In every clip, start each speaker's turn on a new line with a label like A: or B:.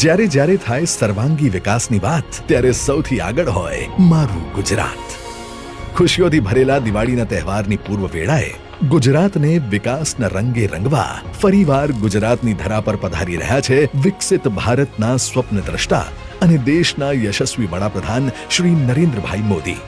A: જ્યારે જ્યારે થાય સર્વાંગી વિકાસની વાત, ત્યારે સૌથી આગળ હોય મારું ગુજરાત. ખુશીઓથી ભરેલા દિવાળીના તહેવારની પૂર્વ વેળાએ ગુજરાતને વિકાસના રંગે રંગવા ફરીવાર ગુજરાતની ધરા પર પધારી રહ્યા છે વિકસિત ભારતના સ્વપ્ન દ્રષ્ટા અને દેશના યશસ્વી વડાપ્રધાન શ્રી નરેન્દ્રભાઈ મોદી.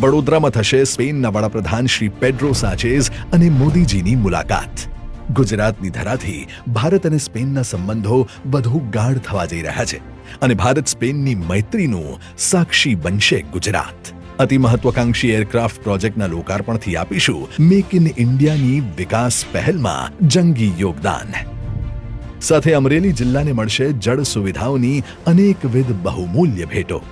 A: વડોદરામાં થશે સ્પેનના વડાપ્રધાન શ્રી પેડ્રો સાચેઝ અને મોદીજીની મુલાકાત. ગુજરાતની ધરાથી ભારત અને સ્પેનના સંબંધો વધુ ગાઢ થવા જઈ રહ્યા છે અને ભારત સ્પેનની મૈત્રીનું સાક્ષી બનશે ગુજરાત. અતિ મહત્વાકાંક્ષી એરક્રાફ્ટ પ્રોજેક્ટના લોકાર્પણથી આપીશું મેક ઇન ઇન્ડિયાની વિકાસ પહેલમાં જંગી યોગદાન. સાથે અમરેલી જિલ્લાને મળશે જળ સુવિધાઓની અનેકવિધ બહુમૂલ્ય ભેટો.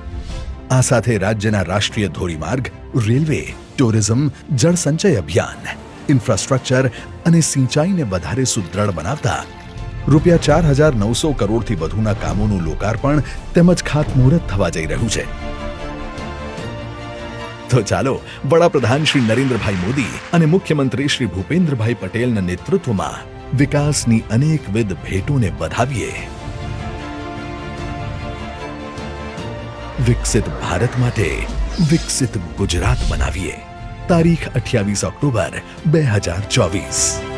A: આ સાથે રાજ્યના રાષ્ટ્રીય ધોરીમાર્ગ, રેલવે, ટુરિઝમ જળ સંચય અભિયાન. ઇન્ફ્રાસ્ટ્રક્ચર અને સિંચાઈને વધારે સુદૃઢ બનાવતા. રૂપિયા ચાર હજાર નવસો કરોડથી વધુના કામોનું લોકાર્પણ તેમજ ખાતમુહૂર્ત થવા જઈ રહ્યું છે. તો ચાલો, વડાપ્રધાન શ્રી નરેન્દ્રભાઈ મોદી અને મુખ્યમંત્રી શ્રી ભૂપેન્દ્રભાઈ પટેલના નેતૃત્વમાં વિકાસની અનેકવિધ ભેટોને વધાવીએ. વિકસિત ભારત માટે વિકસિત ગુજરાત બનાવીએ. તારીખ અઠ્યાવીસ ઓક્ટોબર બે હજાર ચોવીસ.